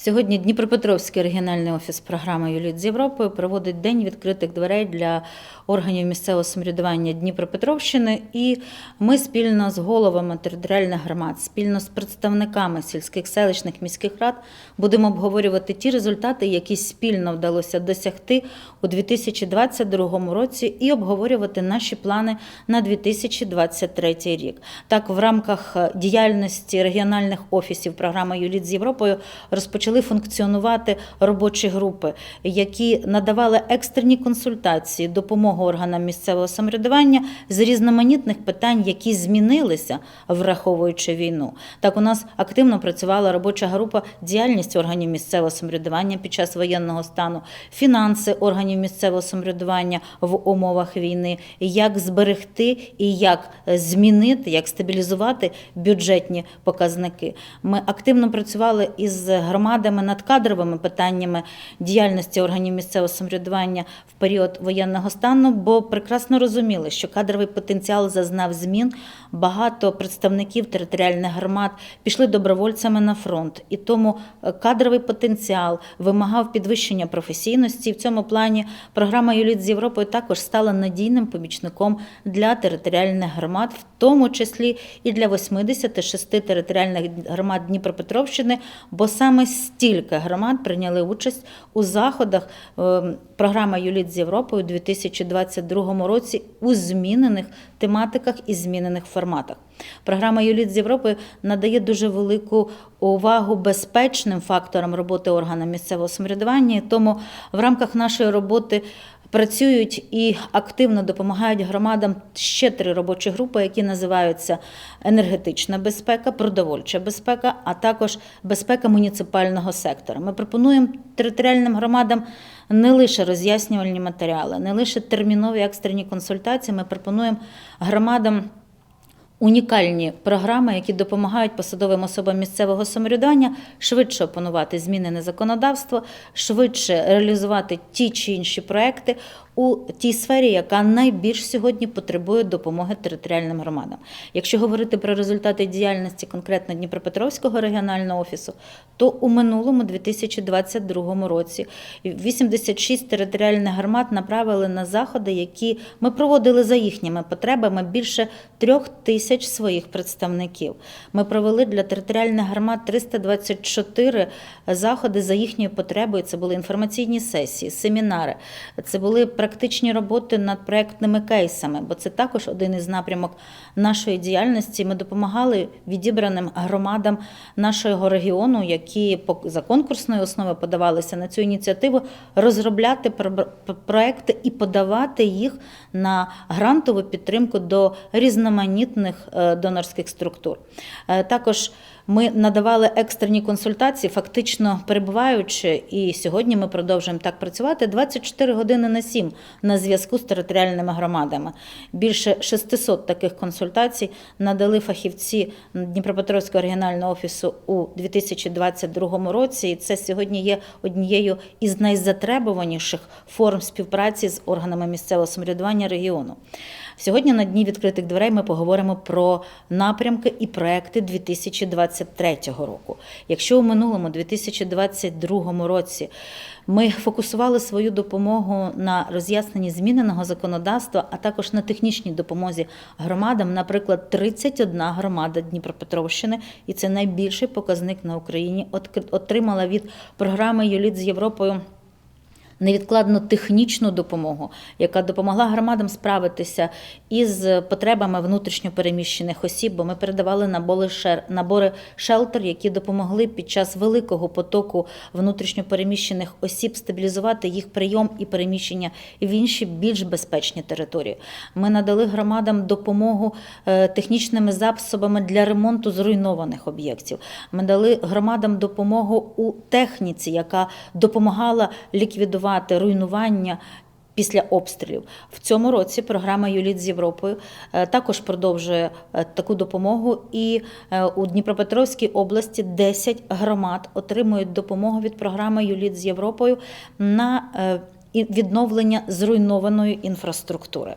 Сьогодні Дніпропетровський регіональний офіс програми «Юліт з Європою проводить день відкритих дверей для органів місцевого самоврядування Дніпропетровщини. І ми спільно з головами територіальних громад, спільно з представниками сільських селищних міських рад будемо обговорювати ті результати, які спільно вдалося досягти у 2022 році, і обговорювати наші плани на 2023 рік. Так, в рамках діяльності регіональних офісів програми «Юліт з Європою розпочали функціонувати робочі групи, які надавали екстрені консультації, допомогу органам місцевого самоврядування з різноманітних питань, які змінилися, враховуючи війну. Так, у нас активно працювала робоча група діяльність органів місцевого самоврядування під час воєнного стану, фінанси органів місцевого самоврядування в умовах війни, як зберегти і як змінити, як стабілізувати бюджетні показники. Ми активно працювали із громадами над кадровими питаннями діяльності органів місцевого самоврядування в період воєнного стану, бо прекрасно розуміли, що кадровий потенціал зазнав змін. Багато представників територіальних громад пішли добровольцями на фронт, і тому е, кадровий потенціал вимагав підвищення професійності. В цьому плані програма «Юліт з Європою також стала надійним помічником для територіальних громад, в тому числі і для 86 територіальних громад Дніпропетровщини, бо саме стільки громад прийняли участь у заходах е, програми «Юліт з Європою у 2022 році у змінених тематиках і змінених форматах. Програма «Юліт з Європою надає дуже велику увагу безпечним факторам роботи органів місцевого самоврядування. Тому в рамках нашої роботи працюють і активно допомагають громадам ще три робочі групи, які називаються енергетична безпека, продовольча безпека, а також безпека муніципального сектора. Ми пропонуємо територіальним громадам не лише роз'яснювальні матеріали, не лише термінові екстрені консультації. Ми пропонуємо громадам. Унікальні програми, які допомагають посадовим особам місцевого самоврядування швидше опанувати змінене законодавство, швидше реалізувати ті чи інші проекти у тій сфері, яка найбільш сьогодні потребує допомоги територіальним громадам. Якщо говорити про результати діяльності конкретно Дніпропетровського регіонального офісу, то у минулому 2022 році 86 територіальних громад направили на заходи, які ми проводили за їхніми потребами більше трьох тисяч своїх представників. Ми провели для територіальних громад 324 заходи за їхньою потребою. Це були інформаційні сесії, семінари, це були практичні роботи над проектними кейсами, бо це також один із напрямок нашої діяльності. Ми допомагали відібраним громадам нашого регіону, які за конкурсної основи подавалися на цю ініціативу, розробляти проекти і подавати їх на грантову підтримку до різноманітних е, донорських структур. Е, Також ми надавали екстрені консультації, фактично перебуваючи, і сьогодні ми продовжуємо так працювати 24 години на 7 на зв'язку з територіальними громадами. Більше 600 таких консультацій надали фахівці Дніпропетровського регіонального офісу у 2022 році. І це сьогодні є однією із найзатребуваніших форм співпраці з органами місцевого самоврядування регіону. Сьогодні на дні відкритих дверей ми поговоримо про напрямки і проекти 2023 року. Якщо у минулому 2022 році ми фокусували свою допомогу на роз'ясненні зміненого законодавства, а також на технічній допомозі громадам, наприклад, 31 громада Дніпропетровщини, і це найбільший показник на Україні, отримала від програми «Юліт з Європою невідкладну технічну допомогу, яка допомогла громадам справитися із потребами внутрішньопереміщених осіб, бо ми передавали набори шер- набори шелтер, які допомогли під час великого потоку внутрішньопереміщених осіб стабілізувати їх прийом і переміщення в інші більш безпечні території. Ми надали громадам допомогу е, технічними засобами для ремонту зруйнованих об'єктів. Ми дали громадам допомогу у техніці, яка допомагала ліквідувати руйнування. Після обстрілів в цьому році програма Юліт з Європою е, також продовжує е, таку допомогу. І е, у Дніпропетровській області 10 громад отримують допомогу від програми Юліт з Європою на відновлення зруйнованої інфраструктури.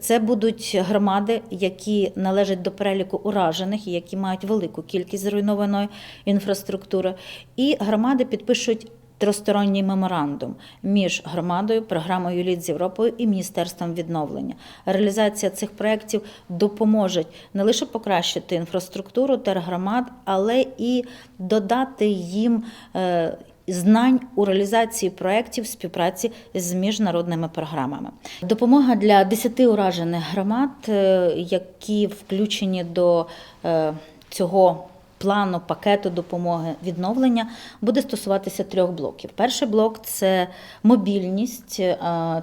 Це будуть громади, які належать до переліку уражених, які мають велику кількість зруйнованої інфраструктури. І громади підпишуть. Тристоронній меморандум між громадою, програмою Лід з Європою і Міністерством відновлення. Реалізація цих проєктів допоможе не лише покращити інфраструктуру тергромад, але і додати їм е, знань у реалізації проєктів співпраці з міжнародними програмами. Допомога для 10 уражених громад, е, які включені до е, цього. Плану пакету допомоги відновлення буде стосуватися трьох блоків. Перший блок це мобільність,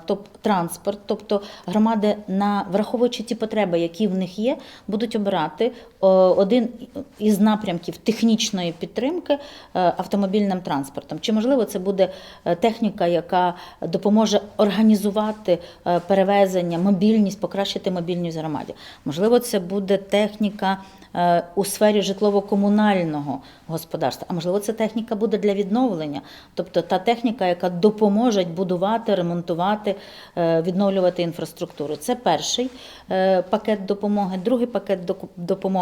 тобто транспорт, тобто громади, на враховуючи ті потреби, які в них є, будуть обирати один із напрямків технічної підтримки е, автомобільним транспортом. Чи можливо це буде е, техніка, яка допоможе організувати е, перевезення, мобільність, покращити мобільність в громаді? Можливо, це буде техніка е, у сфері житлово-комунального господарства. А можливо, це техніка буде для відновлення, тобто та техніка, яка допоможе будувати, ремонтувати, е, відновлювати інфраструктуру. Це перший е, пакет допомоги. Другий пакет доку-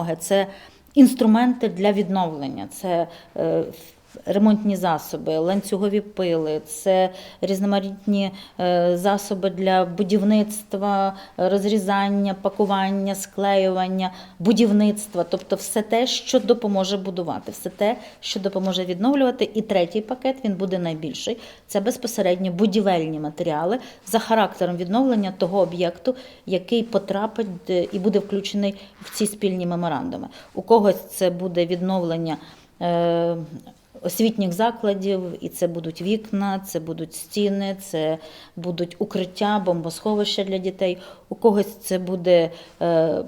допомоги це інструменти для відновлення. Це е, Ремонтні засоби, ланцюгові пили, це різноманітні е, засоби для будівництва, розрізання, пакування, склеювання, будівництва, тобто все те, що допоможе будувати, все те, що допоможе відновлювати. І третій пакет він буде найбільший. Це безпосередньо будівельні матеріали за характером відновлення того об'єкту, який потрапить е, і буде включений в ці спільні меморандуми. У когось це буде відновлення. Освітніх закладів, і це будуть вікна, це будуть стіни, це будуть укриття, бомбосховища для дітей. У когось це буде е,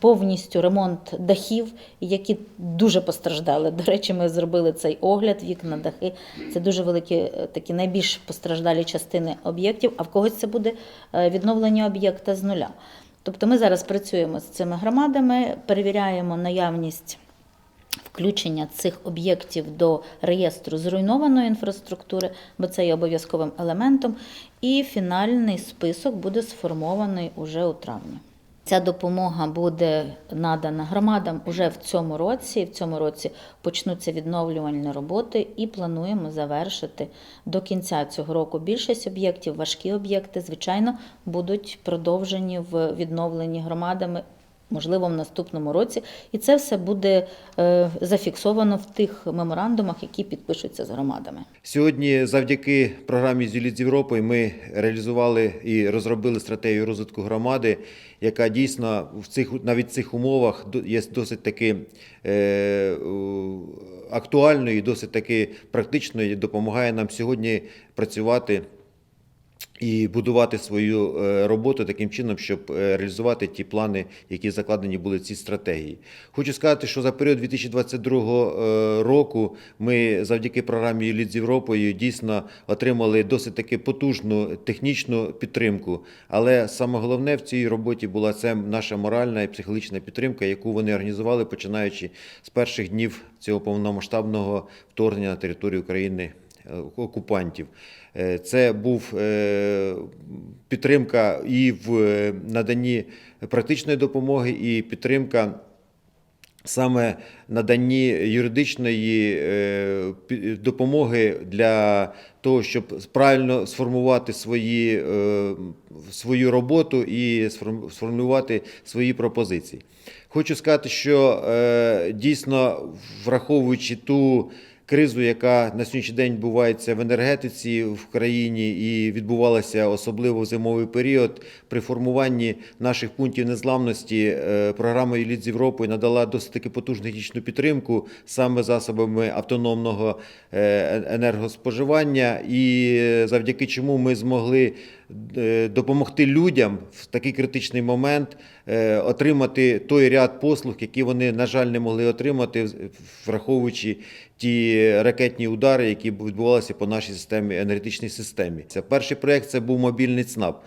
повністю ремонт дахів, які дуже постраждали. До речі, ми зробили цей огляд, вікна, дахи. Це дуже великі, е, такі найбільш постраждалі частини об'єктів, а в когось це буде е, відновлення об'єкта з нуля. Тобто ми зараз працюємо з цими громадами, перевіряємо наявність включення цих об'єктів до реєстру зруйнованої інфраструктури, бо це є обов'язковим елементом, і фінальний список буде сформований уже у травні. Ця допомога буде надана громадам уже в цьому році. В цьому році почнуться відновлювальні роботи і плануємо завершити до кінця цього року. Більшість об'єктів, важкі об'єкти, звичайно, будуть продовжені в відновленні громадами можливо, в наступному році. І це все буде е, зафіксовано в тих меморандумах, які підпишуться з громадами. Сьогодні, завдяки програмі «Зіліт з Європою, ми реалізували і розробили стратегію розвитку громади, яка дійсно в цих навіть в цих умовах є досить таки е, актуальною і досить таки практичною, допомагає нам сьогодні працювати. І будувати свою е, роботу таким чином, щоб е, реалізувати ті плани, які закладені були в цій стратегії. Хочу сказати, що за період 2022 е, року ми завдяки програмі «Лід з Європою» дійсно отримали досить таки потужну технічну підтримку. Але саме головне в цій роботі була це наша моральна і психологічна підтримка, яку вони організували, починаючи з перших днів цього повномасштабного вторгнення на територію України окупантів. Е, Це був е, підтримка і в е, наданні практичної допомоги, і підтримка саме наданні юридичної допомоги для того, щоб правильно сформувати свої, свою роботу і сформ- сформулювати свої пропозиції. Хочу сказати, що дійсно, враховуючи ту кризу, яка на сьогоднішній день відбувається в енергетиці в країні і відбувалася особливо в зимовий період. При формуванні наших пунктів незламності е, програма «Еліт з Європою надала досить таки потужну технічну підтримку саме засобами автономного е, енергоспоживання, і е, завдяки чому ми змогли допомогти людям в такий критичний момент е, отримати той ряд послуг, які вони, на жаль, не могли отримати, враховуючи ті ракетні удари, які відбувалися по нашій системі, енергетичній системі. Це перший проєкт це був мобільний ЦНАП.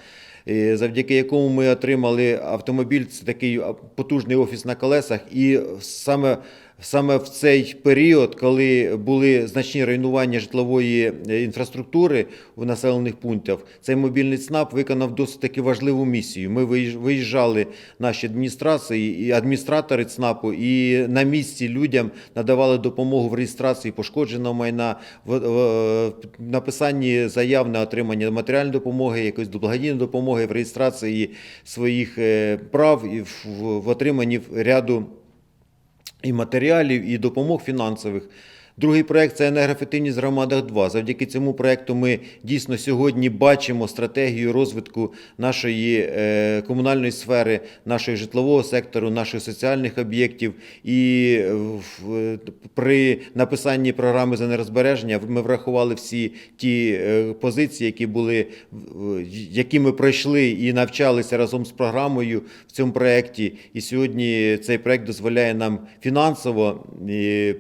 е, Завдяки якому ми отримали автомобіль, це такий потужний офіс на колесах, і саме Саме в цей період, коли були значні руйнування житлової е, інфраструктури у населених пунктах, цей мобільний ЦНАП виконав досить таки важливу місію. Ми виїжджали наші адміністрації і адміністратори ЦНАПу, і на місці людям надавали допомогу в реєстрації пошкодженого майна, в, в написанні заяв на отримання матеріальної допомоги, якоїсь благодійної допомоги в реєстрації своїх е, прав і в, в, в отриманні ряду і матеріалів, і допомог фінансових. Другий проект це енергоефективність в громадах 2. Завдяки цьому проекту ми дійсно сьогодні бачимо стратегію розвитку нашої е, комунальної сфери, нашого житлового сектору, наших соціальних об'єктів. І при написанні програми з енергозбереження ми врахували всі ті е, позиції, які були які ми пройшли і навчалися разом з програмою в цьому проєкті. І сьогодні цей проєкт дозволяє нам фінансово е,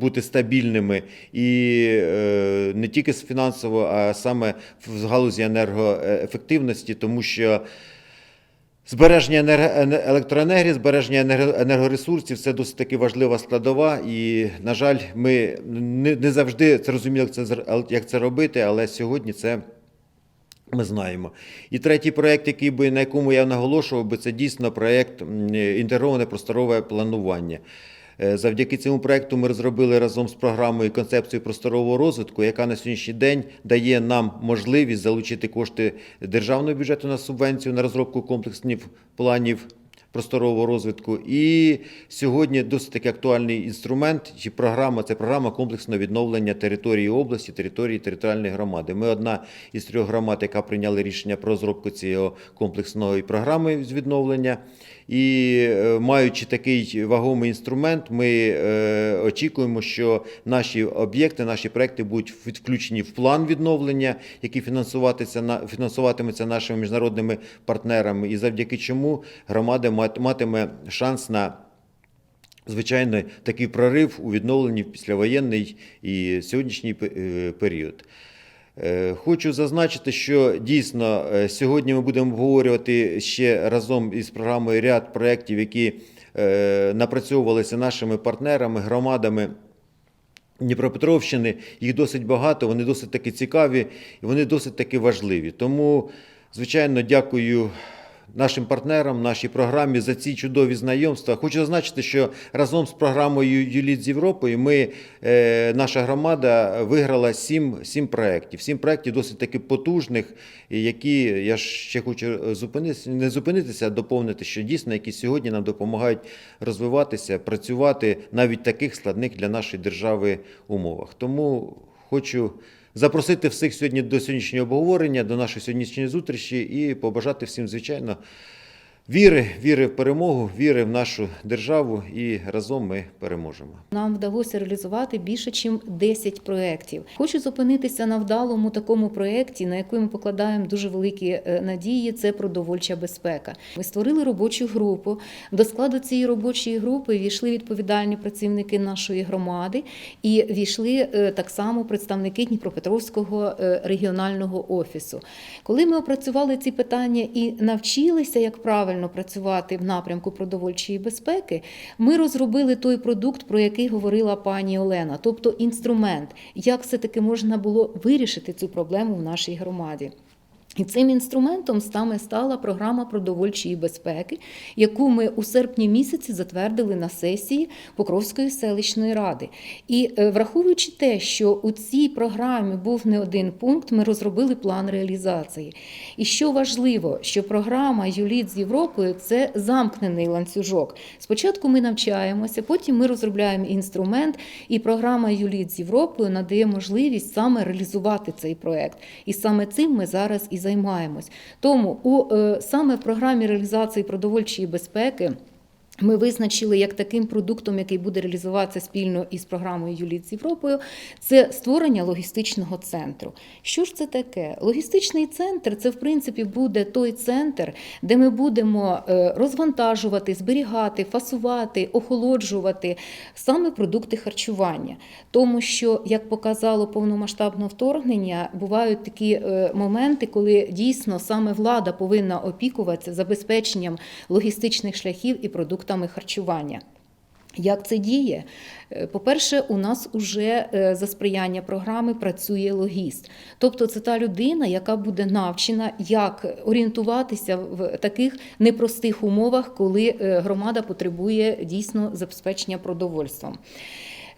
бути стабільними і е, не тільки з фінансово, а саме в галузі енергоефективності, тому що. Збереження електроенергії, збереження енергоресурсів це досить таки важлива складова. І, на жаль, ми не, завжди це розуміли, як це, як це робити, але сьогодні це ми знаємо. І третій проєкт, який би, на якому я наголошував, би, це дійсно проєкт інтегроване просторове планування. Е, Завдяки цьому проекту ми розробили разом з програмою концепцію просторового розвитку, яка на сьогоднішній день дає нам можливість залучити кошти державного бюджету на субвенцію на розробку комплексних планів просторового розвитку. І сьогодні досить таки актуальний інструмент чи програма це програма комплексного відновлення території області, території територіальної громади. Ми одна із трьох громад, яка прийняла рішення про розробку цієї комплексної програми з відновлення. І е, маючи такий вагомий інструмент, ми е, очікуємо, що наші об'єкти, наші проекти будуть включені в план відновлення, який фінансуватиметься нашими міжнародними партнерами, і завдяки чому громада мат- матиме шанс на. Звичайно, такий прорив у відновленні в післявоєнний і сьогоднішній е, період. Е, Хочу зазначити, що дійсно е, сьогодні ми будемо обговорювати ще разом із програмою ряд проєктів, які напрацьовувалися нашими партнерами, громадами. Дніпропетровщини, їх досить багато, вони досить таки цікаві і вони досить таки важливі. Тому, звичайно, дякую нашим партнерам, нашій програмі за ці чудові знайомства. Хочу зазначити, що разом з програмою «Юліт з Європою ми, е, наша громада виграла сім, сім проєктів. Сім проєктів досить таки потужних, які я ще хочу зупинитися, не зупинитися, а доповнити, що дійсно, які сьогодні нам допомагають розвиватися, працювати навіть в таких складних для нашої держави умовах. Тому хочу запросити всіх сьогодні до сьогоднішнього обговорення, до нашої сьогоднішньої зустрічі і побажати всім, звичайно, віри, віри в перемогу, віри в нашу державу, і разом ми переможемо. Нам вдалося реалізувати більше, ніж 10 проєктів. Хочу зупинитися на вдалому такому проєкті, на який ми покладаємо дуже великі е, надії. Це продовольча безпека. Ми створили робочу групу. До складу цієї робочої групи війшли відповідальні працівники нашої громади і війшли е, так само представники Дніпропетровського е, регіонального офісу. Коли ми опрацювали ці питання і навчилися, як правильно працювати в напрямку продовольчої безпеки, ми розробили той продукт, про який говорила пані Олена, тобто інструмент, як все-таки можна було вирішити цю проблему в нашій громаді. І цим інструментом саме стала програма продовольчої безпеки, яку ми у серпні місяці затвердили на сесії Покровської селищної ради. І е, враховуючи те, що у цій програмі був не один пункт, ми розробили план реалізації. І що важливо, що програма Юліт з Європою це замкнений ланцюжок. Спочатку ми навчаємося, потім ми розробляємо інструмент, і програма Юліт з Європою надає можливість саме реалізувати цей проект. І саме цим ми зараз і займаємось. Тому у е, саме програмі реалізації продовольчої безпеки. Ми визначили як таким продуктом, який буде реалізуватися спільно із програмою Юліт з Європою, це створення логістичного центру. Що ж це таке? Логістичний центр це в принципі буде той центр, де ми будемо е, розвантажувати, зберігати, фасувати, охолоджувати саме продукти харчування. Тому що, як показало повномасштабне вторгнення, бувають такі е, моменти, коли дійсно саме влада повинна опікуватися забезпеченням логістичних шляхів і продуктами харчування. Як це діє? Е, По-перше, у нас уже е, за сприяння програми працює логіст. Тобто це та людина, яка буде навчена, як орієнтуватися в таких непростих умовах, коли е, громада потребує дійсно забезпечення продовольством.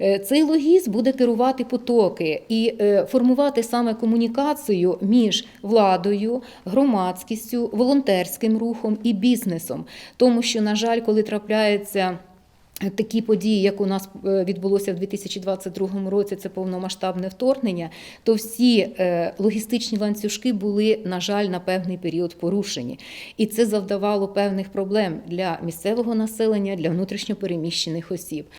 Е, Цей логіст буде керувати потоки і е, формувати саме комунікацію між владою, громадськістю, волонтерським рухом і бізнесом. Тому що, на жаль, коли трапляється Такі події, як у нас е, відбулося в 2022 році, це повномасштабне вторгнення, то всі е, логістичні ланцюжки були, на жаль, на певний період порушені. І це завдавало певних проблем для місцевого населення, для внутрішньопереміщених осіб.